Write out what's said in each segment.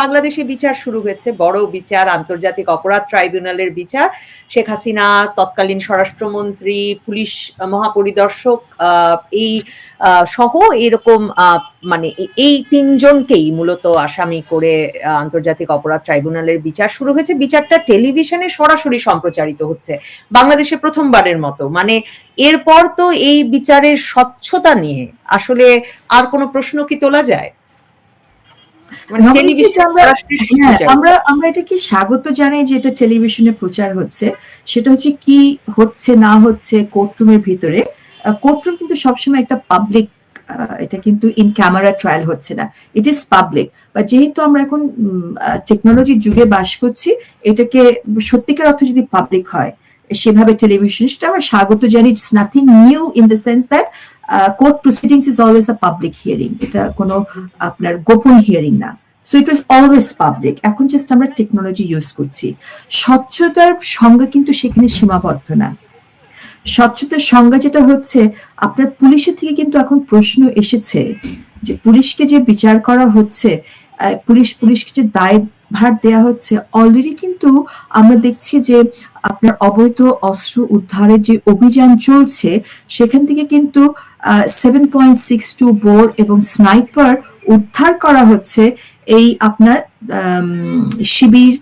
বাংলাদেশে বিচার শুরু হয়েছে, বড় বিচার, আন্তর্জাতিক অপরাধ ট্রাইব্যুনালের বিচার। শেখ হাসিনা, তৎকালীন স্বরাষ্ট্রমন্ত্রী, পুলিশ মহাপরিদর্শক এই সহ এরকম মানে এই তিনজনকেই মূলত আসামি করে আন্তর্জাতিক অপরাধ ট্রাইব্যুনালের বিচার শুরু হয়েছে। বিচারটা টেলিভিশনে সরাসরি সম্প্রচারিত হচ্ছে, বাংলাদেশে প্রথমবারের মতো। মানে এরপর তো এই বিচারের স্বচ্ছতা নিয়ে আসলে আর কোনো প্রশ্ন কি তোলা যায় মানে নবনীত টেলিভিশনে যেটা আমরা- সরাসরি হ্যাঁ। আমরা আমরা এটাকে স্বাগত জানাই যে এটা টেলিভিশনে প্রচার হচ্ছে। সেটা হচ্ছে কি হচ্ছে না হচ্ছে কোর্টরুমের ভিতরে। কোর্টরুম কিন্তু সবসময় একটা পাবলিক এটা কিন্তু ইন ক্যামেরা ট্রায়াল হচ্ছে না। ইট ইজ পাবলিক বা যেহেতু আমরা এখন টেকনোলজির যুগে বাস করছি এটাকে সত্যিকার অর্থে যদি পাবলিক হয় সেভাবে টেলিভিশন সেটা আমরা স্বাগত জানি it's nothing new in the sense that court proceedings is always a public hearing এটা কোনো আপনার গোপন হিয়ারিং না। So it was always public এখন জাস্ট আমরা টেকনোলজি ইউজ করছি। স্বচ্ছতার সংজ্ঞা কিন্তু সেখানে সীমাবদ্ধ না। স্বচ্ছতার সংজ্ঞা যেটা হচ্ছে, আপনার পুলিশের থেকে কিন্তু এখন প্রশ্ন এসেছে যে পুলিশকে যে বিচার করা হচ্ছে পুলিশ, পুলিশকে যে দায়ভার দেয়া হচ্ছে। অলরেডি কিন্তু আমরা দেখছি যে আপনার অবৈধ অস্ত্র উদ্ধারের যে অভিযান চলছে, সেখান থেকে কিন্তু seven point six two bore এবং স্নাইপার উদ্ধার করা হচ্ছে এই আপনার শিবির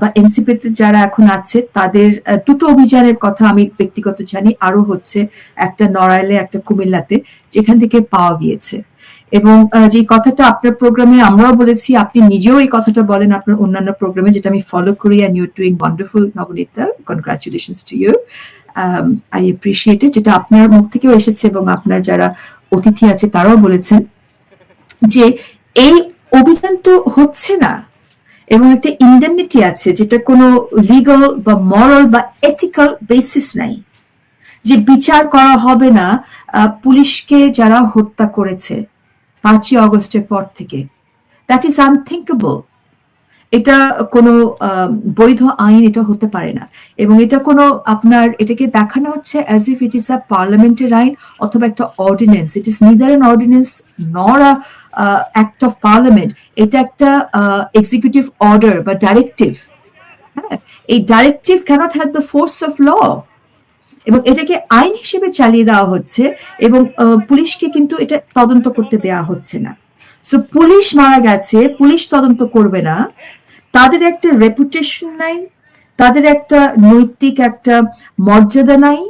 বা এনসিপিতে যারা এখন আছে, তাদের দুটো অভিযানের কথা আমি ব্যক্তিগত জানি। আরও হচ্ছে একটা নড়াইলে, একটা কুমিল্লাতে, যেখান থেকে পাওয়া গিয়েছে। এবং যে কথাটা আপনার প্রোগ্রামে আমরাও বলেছি, আপনি নিজেও এই কথাটা বলেন আপনার অন্যান্য প্রোগ্রামে যেটা আমি ফলো করি and your doing wonderful Nabanita congratulations to you I appreciate যেটা আপনার মুখ থেকেও এসেছে এবং আপনার যারা অতিথি আছে, তারাও বলেছেন যে এই অভিযান তো হচ্ছে না। এবং একটা ইন্ডেমনিটি আছে, যেটা কোনো লিগাল বা মরাল বা এথিক্যাল বেসিস নাই। যে বিচার করা হবে না পুলিশকে যারা হত্যা করেছে পাঁচই অগস্টের পর থেকে। দ্যাট ইজ আনথিঙ্কেবল এটা কোনো বৈধ আইন এটা হতে পারে না। এবং এটা কোনো আপনার, এটাকে দেখানো হচ্ছে অ্যাজ ইফ ইট ইস আ পার্লামেন্টের আইন অথবা একটা ordinance it is neither an ordinance nor a act of parliament এটা একটা এক্সিকিউটিভ অর্ডার বা ডাইরেক্টিভ হ্যাঁ? এই directive can't have the force of law এবং এটাকে আইন হিসেবে চালিয়ে দেওয়া হচ্ছে এবং পুলিশকে কিন্তু এটা তদন্ত করতে দেওয়া হচ্ছে না। সো পুলিশ মারা গেছে, পুলিশ তদন্ত করবে না। তাদের একটা রেপুটেশন নাই, তাদের একটা নৈতিক একটা মর্যাদা নাই।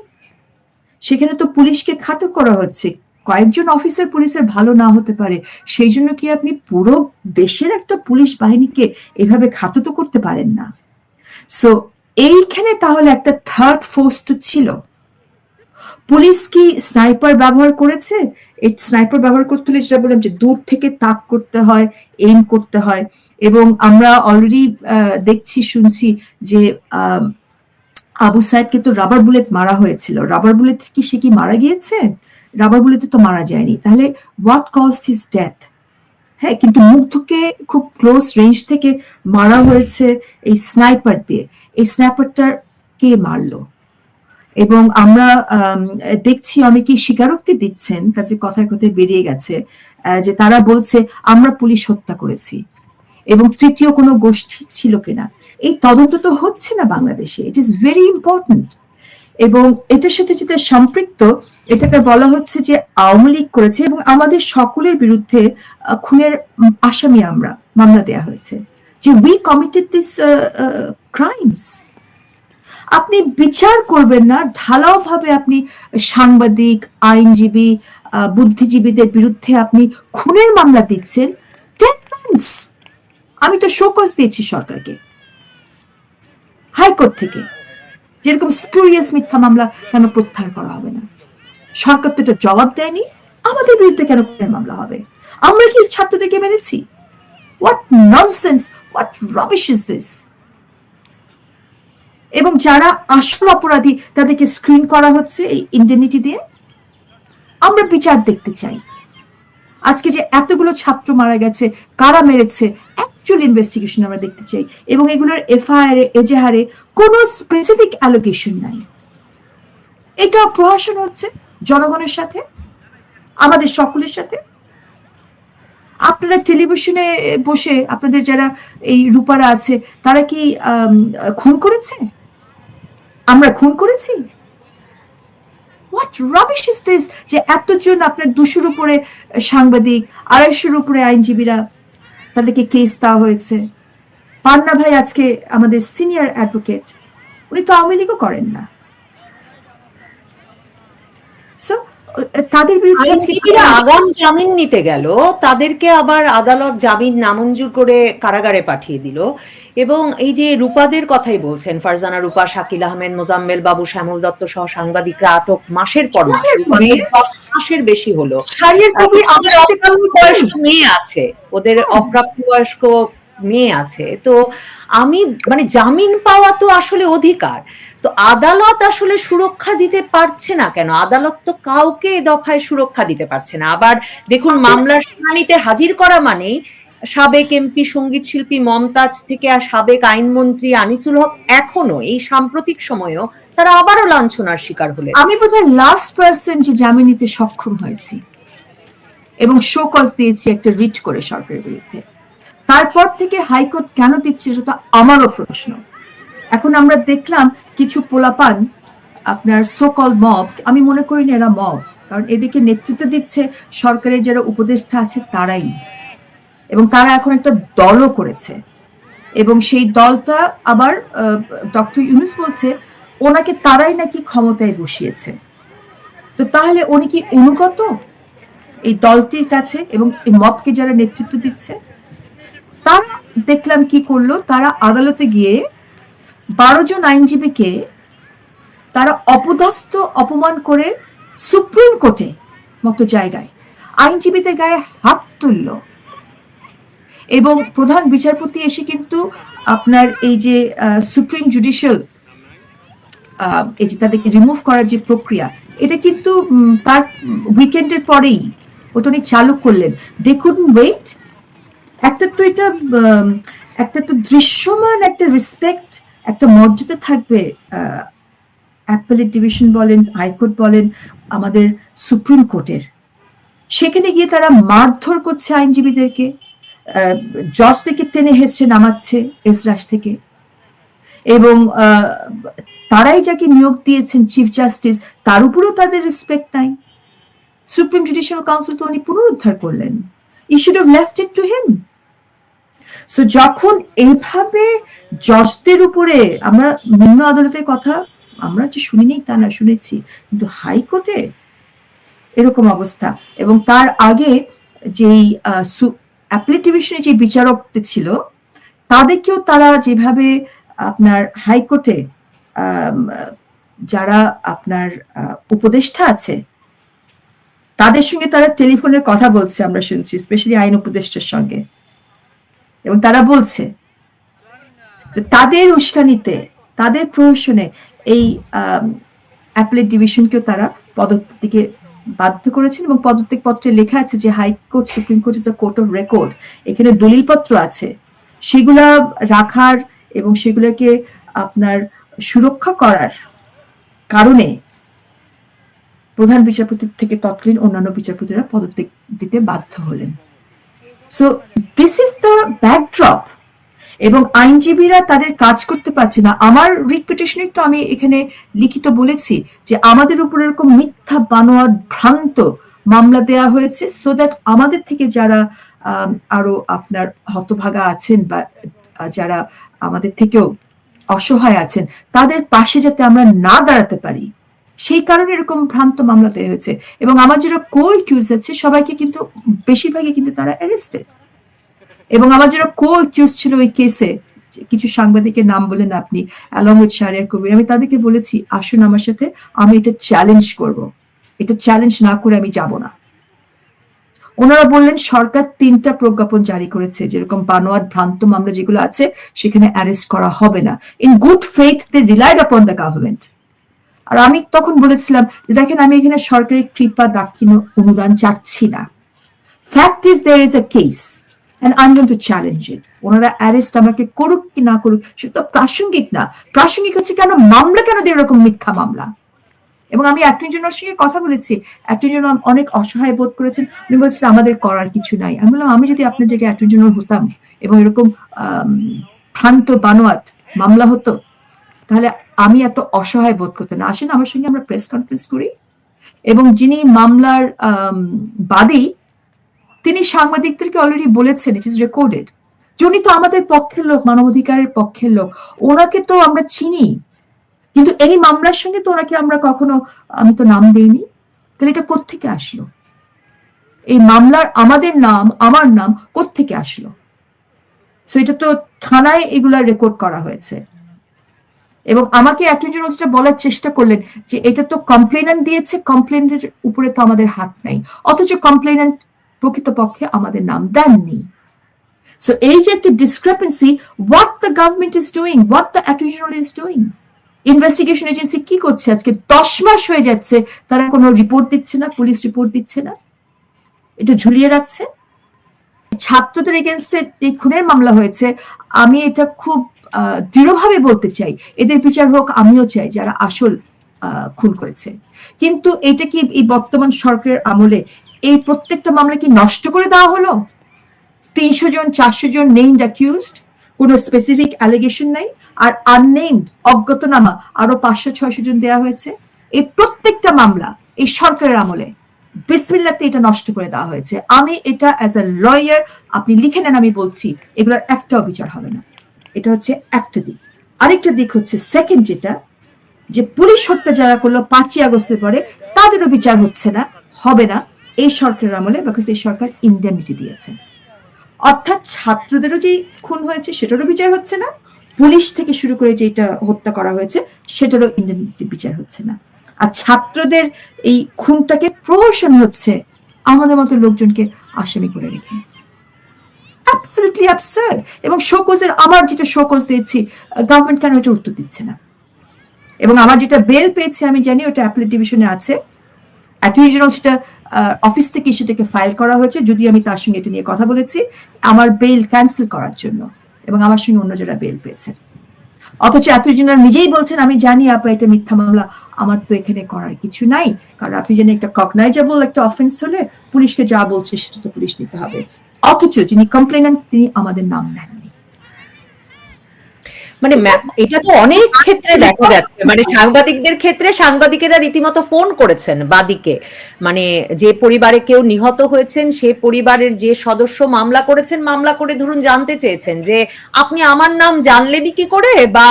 সেখানে তো পুলিশকে খাটো করা হচ্ছে। কয়েকজন অফিসার পুলিশের ভালো না হতে পারে, সেই জন্য কি আপনি পুরো দেশের একটা পুলিশ বাহিনীকে এভাবে খাটো তো করতে পারেন না? সো এইখানে তাহলে একটা থার্ড ফোর্স তো ছিল। পুলিশ কি স্নাইপার ব্যবহার করেছে? এই স্নাইপার ব্যবহার করতে হলে যেটা বললাম যে দূর থেকে তাক করতে হয় এইম করতে হয়। এবং আমরা অলরেডি দেখছি, শুনছি যে আবু সাইদকে তো রাবার বুলেট মারা হয়েছিল। রাবার বুলেট কি সে কি মারা গিয়েছে? রাবার বুলেটে তো মারা যায়নি। তাহলে হোয়াট কজ হিজ ডেথ হ্যাঁ কিন্তু মুগ্ধকে খুব ক্লোজ রেঞ্জ থেকে মারা হয়েছে এই স্নাইপার দিয়ে। এই স্নাইপারটার কে মারলো? এবং আমরা আম, দেখছি অনেকেই স্বীকারোক্তি দিচ্ছেন তাদের কথায় কথায় বেরিয়ে গেছে যে তারা বলছে আমরা পুলিশ হত্যা করেছি। এবং তৃতীয় কোনো গোষ্ঠী ছিল কিনা? এই তদন্ত তো হচ্ছে না বাংলাদেশে। ইট ইজ ভেরি ইম্পর্টেন্ট এবং এটার সাথে যেটা সম্পৃক্ত এটাকে বলা হচ্ছে যে আওয়ামী লীগ করেছে এবং আমাদের সকলের বিরুদ্ধে খুনের আসামি আমরা, মামলা দেয়া হয়েছে। যে উই কমিটেড দিস ক্রাইমস আপনি বিচার করবেন না ঢালাও ভাবে আপনি সাংবাদিক, আইনজীবী বুদ্ধিজীবীদের বিরুদ্ধে আপনি খুনের মামলা দিচ্ছেন। আমি তো শোকজ দিয়েছি সরকারকে। হাইকোর্ট থেকে। যেরকম স্পুরিয়াস মিথ্যা মামলা কেন প্রত্যাহার করা হবে না? সরকার তো এটা জবাব দেয়নি, আমাদের বিরুদ্ধে কেন খুনের মামলা হবে? আমরা কি ছাত্রদেরকে মেরেছি? What nonsense what rubbish is this এবং যারা আসল অপরাধী, তাদেরকে স্ক্রিন করা হচ্ছে এই ইন্ডেমনিটি দিয়ে? আমরা বিচার দেখতে চাই। আজকে যে এতগুলো ছাত্র মারা গেছে, কারা মেরেছে অ্যাকচুয়াল ইনভেস্টিগেশন আমরা দেখতে চাই। এবং এগুলোর এফআইআর এজেহারে কোনো স্পেসিফিক অ্যালোকেশন নাই। এটা প্রহসন হচ্ছে জনগণের সাথে, আমাদের সকলের সাথে। আপনারা টেলিভিশনে বসে, আপনাদের যারা এই রূপারা আছে, তারা কি খুন করেছে? আমরা খুন করেছি? হোয়াট রাবিশ ইজ দিস যে এতজন আপনার দুশোর উপরে সাংবাদিক, আড়াইশোর উপরে আইনজীবীরা তাদেরকে কেস দেওয়া হয়েছে। পান্না ভাই আজকে আমাদের সিনিয়র অ্যাডভোকেট উনি তো আওয়ামী লীগও করেন না। সো তাদের বিরুদ্ধে আগাম জামিন নিতে গেল তাদেরকে আবার আদালত জামিন নামঞ্জুর করে কারাগারে পাঠিয়ে দিল। এবং এই যে রূপাদের কথাই বলছেন ফারজানা রূপা শাকিল আহমেদ মোজাম্মেল বাবু শ্যামল দত্ত সহ সাংবাদিকরা আটক মাসের পর মাসের বেশি হলো। মেয়ে আছে। ওদের অপ্রাপ্ত বয়স্ক মেয়ে আছে। তো আমি মানে জামিন পাওয়া তো আসলে অধিকার। তো আদালত আসলে সুরক্ষা দিতে পারছে না কেন? আদালত তো কাউকে দফায় সুরক্ষা দিতে পারছে না। আবার দেখুন, মামলার শুনানিতে হাজির করা মানে সাবেক এমপি, সংগীত শিল্পী মমতাজ থেকে আর সাবেক আইনমন্ত্রী আনিসুল হক এখনও এই সাম্প্রতিক সময়েও তারা আবারও লাঞ্ছনার শিকার হলে আমি বোধহয় লাস্ট পার্সন যে জামিন নিতে সক্ষম হয়েছি। এবং শোকজ দিয়েছি একটা রিট করে সরকারের বিরুদ্ধে। তারপর থেকে হাইকোর্ট কেন দিচ্ছে সেটা আমারও প্রশ্ন। এখন আমরা দেখলাম কিছু পোলাপান, আপনার সোকল মব আমি মনে করি না এরা মব কারণ এদিকে নেতৃত্ব দিচ্ছে সরকারের যারা উপদেষ্টা আছে তারাই। এবং তারা এখন একটা দলও করেছে। এবং সেই দলটা আবার ডক্টর ইউনুস বলছে, ওনাকে তারাই নাকি ক্ষমতায় বসিয়েছে। তো তাহলে উনি কি অনুগত? এই দলটির কাছে এবং এই মবকে যারা নেতৃত্ব দিচ্ছে? তারা দেখলাম কি করল, তারা আদালতে গিয়ে বারো জন আইনজীবীকে তারা অপদস্থ, অপমান করে সুপ্রিম কোর্টে মতো জায়গায় আইনজীবীদের গায়ে হাত তুলল। এবং প্রধান বিচারপতি এসে কিন্তু আপনার এই যে সুপ্রিম জুডিশিয়াল এই যে তাদেরকে রিমুভ করার যে প্রক্রিয়া, এটা কিন্তু তার উইকেন্ডের পরেই ওটা উনি চালু করলেন। দেখুন ওয়েট একটা তো এটা একটা তো দৃশ্যমান, একটা রেসপেক্ট একটা মর্যাদা থাকবে অ্যাপেলেট ডিভিশন বলেন, হাইকোর্ট বলেন, আমাদের সুপ্রিম কোর্টের সেখানে গিয়ে তারা মারধর করছে আইনজীবীদেরকে জজ থেকে টেনে হেসে নামাচ্ছে এসরাস থেকে। এবং তারাই যাকে নিয়োগ দিয়েছেন চিফ জাস্টিস তার উপরেও তাদের রেসপেক্ট নাই। সুপ্রিম জুডিশিয়াল কাউন্সিল তো উনি পুনরুদ্ধার করলেন। You should left it to him so যখন এইভাবে জজদের উপরে আমরা নিম্ন আদালতের কথা আমরা যে শুনিনি তা না শুনেছি, কিন্তু হাইকোর্টে এরকম অবস্থা। এবং তার আগে যেই অ্যাপ্লেট ডিভিশনে যে বিচারক ছিল, তাদেরকেও তারা যেভাবে আপনার হাইকোর্টে যারা আপনার উপদেষ্টা আছে, তাদের সঙ্গে তারা টেলিফোনে কথা বলছে আমরা শুনছি, স্পেশালি আইন উপদেষ্টার সঙ্গে। এবং তারা বলছে তাদের উস্কানিতে, তাদের প্রহসনে এই অ্যাপলেট ডিভিশনকেও তারা পদত্যাগ বাধ্য করেছেন এবং পদত্যাগ পত্রে লেখা আছে যে high court, supreme court is a court of record. এখানে দলিলপত্র আছে। সেগুলা রাখার এবং সেগুলোকে আপনার সুরক্ষা করার কারণে প্রধান বিচারপতি থেকে তৎকালীন অন্যান্য বিচারপতিরা পদত্যাগ দিতে বাধ্য হলেন। So this is the backdrop এবং আইনজীবীরা তাদের কাজ করতে পারছে না। আমার রিপিটেশনে তো আমি এখানে লিখিত বলেছি যে আমাদের উপর এরকম মিথ্যা বানোয়ার ভ্রান্ত মামলা দেয়া হয়েছে সো দ্যাট আমাদের থেকে যারা আরও আপনার হতভাগা আছেন বা যারা আমাদের থেকেও অসহায় আছেন, তাদের পাশে যাতে আমরা না দাঁড়াতে পারি। সেই কারণে এরকম ভ্রান্ত মামলা দেওয়া হয়েছে। এবং আমার যারা কো অ্যাকিউজ আছে, সবাইকে কিন্তু, বেশিরভাগই কিন্তু তারা অ্যারেস্টেড এবং আমার যারা কো অ্যাকিউজ ছিল ওই কেসে কিছু সাংবাদিকের নাম বলেন আপনি অ্যালং উইথ শাহরিয়ার কবির, আমি তাদেরকে বলেছি, আসুন আমার সাথে, আমি এটা চ্যালেঞ্জ করব। এটা চ্যালেঞ্জ না করে আমি যাব না। ওনারা বললেন, সরকার তিনটা প্রজ্ঞাপন জারি করেছে, যেরকম বানোয়াট ভ্রান্ত মামলা যেগুলো আছে, সেখানে অ্যারেস্ট করা হবে না। In good faith they relied upon the government আর আমি তখন বলেছিলাম যে, দেখেন, আমি এখানে সরকারি কৃপা দাক্ষিণ অনুদান চাচ্ছি না। Fact is there is a case and I to challenge it ওনারা অ্যারেস্ট আমাকে করুক কি না করুক সেটা প্রাসঙ্গিক না। প্রাসঙ্গিক হচ্ছে কেন? মামলা কেন দেয় এরকম মিথ্যা মামলা? এবং আমি অ্যাটর্নি সঙ্গে কথা বলেছি। জেনারেল অনেক অসহায় বোধ করেছেন। উনি বলছিলেন আমাদের করার কিছু নাই। আমি বললাম, আমি যদি আপনার জায়গায় জেনারেল হতাম এবং এরকম ভ্রান্ত বানোয়াট মামলা হতো তাহলে আমি এত অসহায় বোধ করতাম না। আসেন, আমার সঙ্গে আমরা প্রেস কনফারেন্স করি। এবং যিনি মামলার বাদী, তিনি সাংবাদিকদেরকে অলরেডি বলেছেন ইট ইজ রেকর্ডেড যে উনি তো আমাদের পক্ষের লোক, মানবাধিকারের পক্ষের লোক, ওনাকে তো আমরা চিনি। কিন্তু এই মামলার সঙ্গে তো ওনাকে আমরা কখনো, আমি তো নাম দেইনি। তাহলে এটা কোত্থেকে আসলো? এই মামলার আমাদের নাম, আমার নাম কোত্থেকে আসলো? সো এটা তো থানায় এগুলা রেকর্ড করা হয়েছে। এবং আমাকে অ্যাটর্নি বলার চেষ্টা করলেন যে এটা তো কমপ্লেনেন্ট দিয়েছে কমপ্লেনের উপরে তো আমাদের হাত নাই। অথচ কমপ্লেনেন্ট প্রকৃতপক্ষে আমাদের নাম দেননি। সো এই যে একটা discrepancy what the government is doing what the attorney general is doing investigation agency কি করছে? আজকে দশ মাস হয়ে যাচ্ছে, তারা কোনো রিপোর্ট দিচ্ছে না পুলিশ রিপোর্ট দিচ্ছে না। এটা ঝুলিয়ে রাখছে। ছাত্রদের এগেনস্টে এই খুনের মামলা হয়েছে। আমি এটা খুব দৃঢ়ভাবে বলতে চাই, এদের বিচার হোক, আমিও চাই যারা আসল খুন করেছে। কিন্তু এটা কি এই বর্তমান সরকারের আমলে এই প্রত্যেকটা মামলা কি নষ্ট করে দেওয়া হলো? তিনশো জন, চারশো জন নেইমড অ্যাকিউজড কোনো স্পেসিফিক অ্যালিগেশন নাই, আর আননেমড অজ্ঞাতনামা আরও পাঁচশো, ছয়শো জন দেওয়া হয়েছে। এই প্রত্যেকটা মামলা এই সরকারের আমলে বিসমিল্লাতে এটা নষ্ট করে দেওয়া হয়েছে। আমি এটা অ্যাজ আ লয়ার আপনি লিখে নেন, আমি বলছি, এগুলোর একটাও বিচার হবে না। এটা হচ্ছে একটা দিক। আরেকটা দিক হচ্ছে সেকেন্ড যেটা, যে পুলিশ হত্যা যারা করল পাঁচই আগস্টের পরে, তাদেরও বিচার হচ্ছে না, হবে না। এই সরকারের আমলে বিকজ এই সরকার ইন্ডেমিটি দিয়েছে। অর্থাৎ ছাত্রদেরও যে খুন হয়েছে, সেটারও বিচার হচ্ছে না। পুলিশ থেকে শুরু করে যেটা হত্যা করা হয়েছে, সেটারও ইন্ডেমিটি বিচার হচ্ছে না। আর ছাত্রদের এই খুনটাকে প্রহসন হচ্ছে আমাদের মতো লোকজনকে আসামি করে রেখে। অ্যাবসলিউটলি অ্যাবসার্ড এবং শোকজের, আমার যেটা শোকজ দিয়েছি গভর্নমেন্ট কেন এটা উত্তর দিচ্ছে না? এবং আমার যেটা বেল পেয়েছে, আমি জানি ওটা অ্যাপেলেট ডিভিশনে আছে। অ্যাটর্নি জেনারেল সেটা অফিস থেকে সেটাকে ফাইল করা হয়েছে যদি আমি তার সঙ্গে এটা নিয়ে কথা বলেছি। আমার বেল ক্যান্সেল করার জন্য, এবং আমার সঙ্গে অন্য যারা বেল পেয়েছে। অথচ অ্যাটর্নি জেনারেল নিজেই বলছেন, আমি জানি আপা, এটা মিথ্যা মামলা, আমার তো এখানে করার কিছু নাই। কারণ আপনি জানেন একটা কগনাইজেবল একটা অফেন্স হলে পুলিশকে যা বলছে, সেটা তো পুলিশ নিতে হবে। অথচ যিনি কমপ্লেনেন্ট তিনি আমাদের নাম নেননি। মানে এটা তো অনেক ক্ষেত্রে দেখা যাচ্ছে। মানে সাংবাদিকদের ক্ষেত্রে সাংবাদিকেরা রীতিমতো ফোন করেছেন বাদীকে। মানে যে পরিবারে কেউ নিহত হয়েছেন, সে পরিবারের যে সদস্য মামলা করেছেন, মামলা করে ধরুন জানতে চেয়েছেন যে, আপনি আমার নাম জানলেনই কি করে বা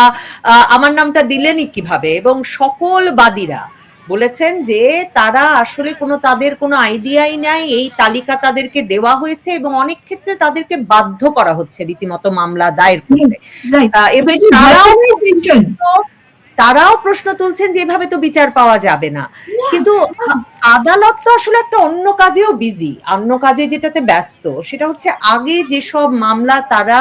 আমার নামটা দিলেনই কীভাবে? এবং সকল বাদীরা বলেছেন যে তারা আসলে কোনো তাদের কোনো আইডিয়াই নাই এই তালিকা তাদেরকে দেওয়া হয়েছে এবং অনেক ক্ষেত্রে তাদেরকে বাধ্য করা হচ্ছে রীতিমতো মামলা দায়ের করতে। এবং তারাও প্রশ্ন তুলছেন যে এভাবে তো বিচার পাওয়া যাবে না। কিন্তু আদালত তো আসলে একটা অন্য কাজেও বিজি অন্য কাজে যেটাতে ব্যস্ত সেটা হচ্ছে আগে যেসব মামলা তারা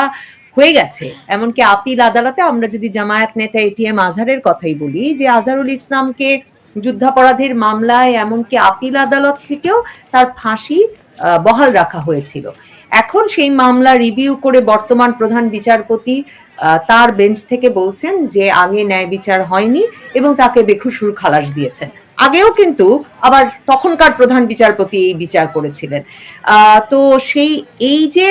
হয়ে গেছে এমনকি আপিল আদালতে আমরা যদি জামায়াত নেতা এটিএম আজহারের কথাই বলি যে আজহারুল ইসলামকে যুদ্ধাপরাধীর মামলায় এমনকি আপিল আদালত থেকেও তার ফাঁসি বহাল রাখা হয়েছিল। এখন সেই মামলা রিভিউ করে বর্তমান প্রধান বিচারপতি তার বেঞ্চ থেকে বলছেন যে আগে ন্যায় বিচার হয়নি এবং তাকে বেখুসুর খালাস দিয়েছেন। আগেও কিন্তু আবার তখনকার প্রধান বিচারপতি এই বিচার করেছিলেন। তো সেই, এই যে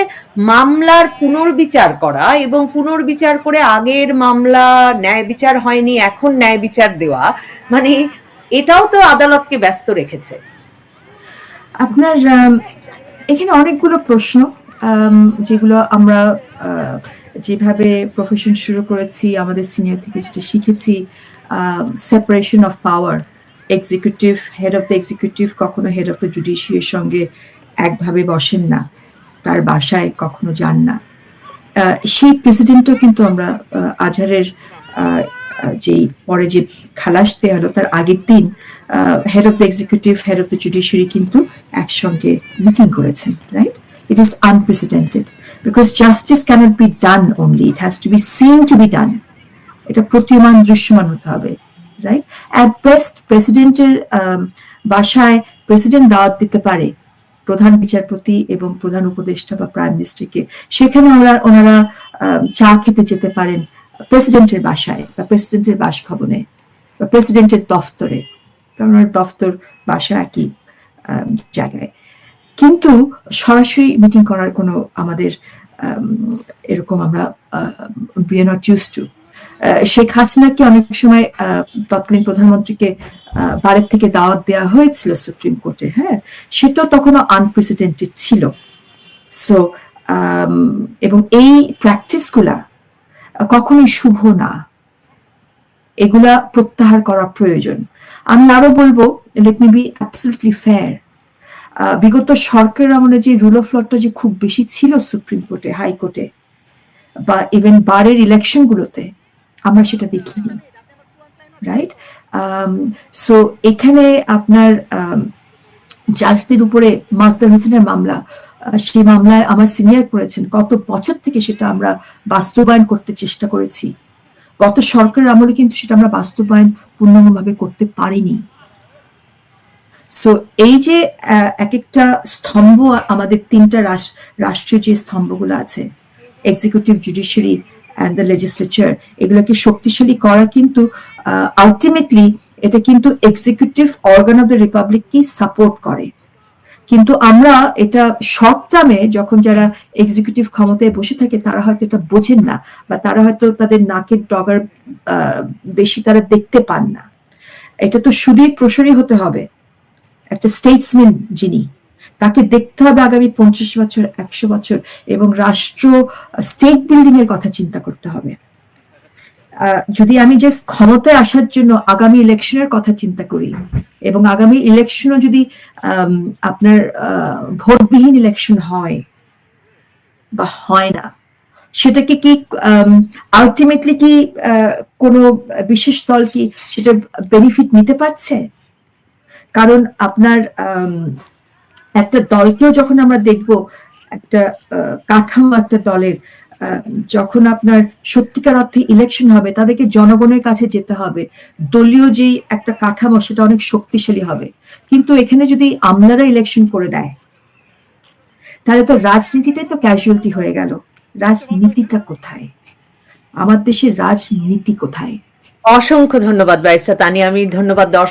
মামলার পুনর্বিচার করা এবং পুনর্বিচার করে আগের মামলা ন্যায় বিচার হয়নি, এখন ন্যায় বিচার দেওয়া মানে এটাও তো আদালতকে ব্যস্ত রেখেছে। আপনার এখানে অনেকগুলো প্রশ্ন যেগুলো আমরা যেভাবে প্রফেশন শুরু করেছি, আমাদের সিনিয়র থেকে যেটা শিখেছি separation of power executive head of the executive কখনো হেড অফ দ্য জুডিশিয়ারির সঙ্গে একভাবে বসেন না, তার বাসায় কখনো যান না। সেই প্রেসিডেন্টও কিন্তু আমরা আজহারের যেই পরে যে খালাস দেওয়া হলো, তার আগের দিন head of the executive head of the judiciary কিন্তু একসঙ্গে মিটিং করেছেন right it is unprecedented because justice cannot be done only it has to be seen to be done এটা প্রতীয়মান, দৃশ্যমান হতে হবে রাইট অ্যাট বেস্ট প্রেসিডেন্টের বাসায় প্রেসিডেন্ট দাওয়াত দিতে পারে, প্রধান বিচারপতি এবং প্রধান উপদেষ্টা বা প্রাইম মিনিস্টারকে সেখানে ওরা, ওনারা চা খেতে যেতে পারেন প্রেসিডেন্টের বাসায় বা প্রেসিডেন্টের বাসভবনে বা প্রেসিডেন্টের দফতরে কারণ ওনার দফতর বাসা একই জায়গায়। কিন্তু সরাসরি মিটিং করার কোনো আমাদের আম, এরকম আমরা আর নট টু শেখ হাসিনাকে অনেক সময় তৎকালীন প্রধানমন্ত্রীকে ভারত থেকে দাওয়াত দেওয়া হয়েছিল সুপ্রিম কোর্টে হ্যাঁ? সেটা তখনও আনপ্রেসিডেন্টেড ছিল। সো এবং এই প্র্যাকটিসগুলা কখনোই শুভ না। এগুলা প্রত্যাহার করা প্রয়োজন। আমি আরও বলব let me be absolutely fair বিগত সরকারের আমলে যে রুল অফ লটা যে খুব বেশি ছিল সুপ্রিম কোর্টে হাইকোর্টে বা ইভেন বারের ইলেকশন গুলোতে, আমরা সেটা দেখিনি রাইট সো এখানে আপনার জাজদের উপরে মাজদার হোসেনের মামলা সেই মামলায় আমার সিনিয়র করেছেন কত বছর থেকে সেটা আমরা বাস্তবায়ন করতে চেষ্টা করেছি। গত সরকারের আমলে কিন্তু সেটা আমরা বাস্তবায়ন পূর্ণাঙ্গভাবে করতে পারিনি। সো এই যে এক একটা স্তম্ভ, আমাদের তিনটা রাষ্ট্রীয় যে স্তম্ভগুলো আছে executive judiciary and the legislature এগুলোকে শক্তিশালী করা কিন্তু আলটিমেটলি এটা কিন্তু এক্সিকিউটিভ অর্গান অফ দ্য রিপাবলিককে সাপোর্ট করে। কিন্তু আমরা এটা শর্ট টার্মে যখন যারা এক্সিকিউটিভ ক্ষমতায় বসে থাকে, তারা হয়তো এটা বোঝেন না বা তারা হয়তো তাদের নাকের ডগার বেশি তারা দেখতে পান না। এটা তো সুদীর প্রসারী হতে হবে, একটা স্টেটসম্যান যিনি। তাকে দেখতে হবে আগামী পঞ্চাশ বছর, একশো বছর এবং রাষ্ট্র স্টেট বিল্ডিং এর কথা চিন্তা করতে হবে। যদি আমি যে ক্ষমতায় আসার জন্য আগামী ইলেকশনের কথা চিন্তা করি, এবং আগামী ইলেকশনও যদি আপনার ভোটবিহীন ইলেকশন হয়, বা হয় না, সেটাকে কি আলটিমেটলি কি কোনো বিশেষ দল কি সেটা বেনিফিট নিতে পারছে? কারণ আপনার একটা দলকেও যখন আমরা দেখব, একটা কাঠামো একটা দলের যখন আপনার সত্যিকার অর্থে ইলেকশন হবে, তাদেরকে জনগণের কাছে যেতে হবে। দলীয় যেই একটা কাঠামো, সেটা অনেক শক্তিশালী হবে। কিন্তু এখানে যদি আমলারা ইলেকশন করে দেয়, তাহলে তো রাজনীতিটাই তো ক্যাজুয়ালিটি হয়ে গেল। রাজনীতিটা কোথায়? আমার দেশের রাজনীতি কোথায়? অসংখ্য ধন্যবাদ বাইসা তানিয়া আমির, ধন্যবাদ দর্শক।